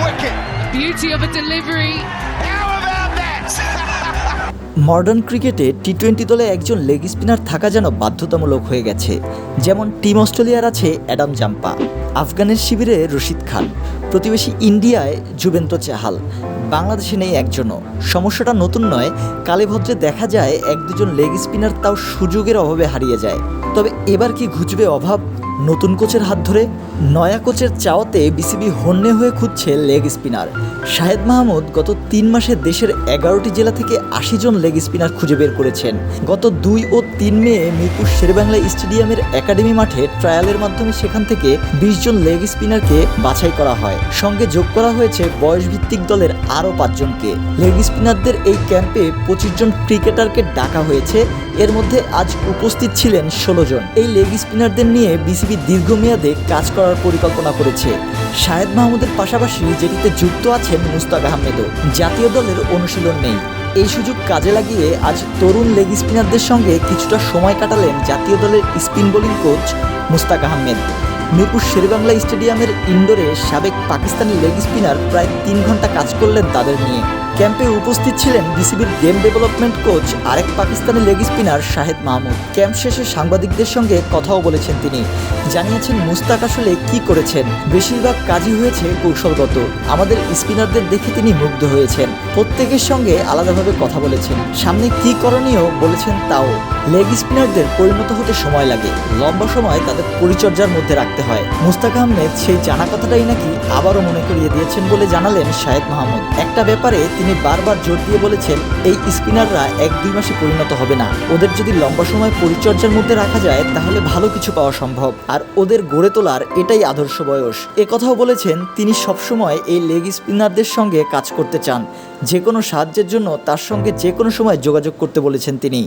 wicket. Beauty of a delivery. How about that? Modern ক্রিকেটে T twenty দলে একজন leg spinner থাকা যেন বাধ্যতামূলক হয়ে গেছে যেমন টিম অস্ট্রেলিয়ার আছে অ্যাডাম জাম্পা আফগানের শিবিরে রশিদ খান প্রতিবেশী ইন্ডিয়ায় যুবেন্দ্র চাহাল বাংলাদেশে নেই একজনও সমস্যাটা নতুন নয় কালীভদ্রে দেখা যায় এক দুজন লেগ স্পিনার তাও সুযোগের অভাবে হারিয়ে যায় তবে এবার কি ঘুচবে অভাব নতুন কোচের হাত ধরে নয়া কোচের চাওয়াতে বিসিবি হন্যে হয়ে খুঁজছে লেগ স্পিনার। শাহেদ মাহমুদ গত তিন মাসে দেশের এগারোটি জেলা থেকে আশি জন লেগ স্পিনার খুঁজে বের করেছেন। গত দুই ও তিন মে মিরপুর শেরেবাংলা স্টেডিয়ামের একাডেমি মাঠে ট্রায়ালের মাধ্যমে সেখান থেকে বিশ জন লেগ স্পিনারকে বাছাই করা হয়। সঙ্গে যোগ করা হয়েছে বয়সভিত্তিক দলের আরও পাঁচজনকে লেগ স্পিনারদের এই ক্যাম্পে পঁচিশ জন ক্রিকেটারকে ডাকা হয়েছে। এর মধ্যে আজ উপস্থিত ছিলেন ষোলো জন। এই লেগ স্পিনারদের নিয়ে বিসিবি দীর্ঘমেয়াদে কাজ করার পরিকল্পনা করেছে। শাহেদ মাহমুদের পাশাপাশি যেটিতে যুক্ত আছেন মুস্তাক আহমেদও। জাতীয় দলের অনুশীলন নেই। এই সুযোগ কাজে লাগিয়ে আজ তরুণ লেগ স্পিনারদের সঙ্গে কিছুটা সময় কাটালেন জাতীয় দলের spin bowling coach Mushtaq Ahmed. Mirpur Sher e Bangla স্টেডিয়ামের ইনডোরে সাবেক পাকিস্তানি লেগ স্পিনার প্রায় তিন ঘণ্টা কাজ করলেন তাদের নিয়ে। ক্যাম্পে উপস্থিত ছিলেন বিসিবির গেম ডেভেলপমেন্ট কোচ আরেক Pakistani leg spinner Shahed Mahmud. Camp শেষে সাংবাদিকদের সঙ্গে কথাও বলেছেন তিনি। জানিয়েছেন, মুস্তাক আসলে কি করেছেন? বেশিরভাগ কাজই হয়েছে কৌশলগত। আমাদের স্পিনারদের দেখে তিনি মুগ্ধ হয়েছেন। প্রত্যেকের সঙ্গে আলাদাভাবে কথা বলেছেন। সামনে কি করণীয় বলেছেন তাও। লেগ স্পিনারদের পরিণত হতে সময় লাগে। লম্বা সময় তাদের পরিচর্যার মধ্যে রাখতে হয়। মুস্তাক আহমেদ সেই জানা কথাটাই নাকি আবারও মনে করিয়ে দিয়েছেন বলে জানালেন শাহেদ মাহমুদ। একটা ব্যাপারে তিনি বারবার জোর দিয়ে বলেছেন, এই স্পিনাররা এক দুই মাসে পরিণত হবে না। ওদের যদি লম্বা সময় পরিচর্যার মধ্যে রাখা যায়, তাহলে ভালো কিছু পাওয়া সম্ভব। আর ওদের গড়ে তোলার এটাই আদর্শ বয়স। এ কথাও বলেছেন, তিনি সবসময় এই লেগ স্পিনারদের সঙ্গে কাজ করতে চান। যে কোনো সাহায্যের জন্য তার সঙ্গে যে কোনো সময় যোগাযোগ করতে বলেছেন তিনি।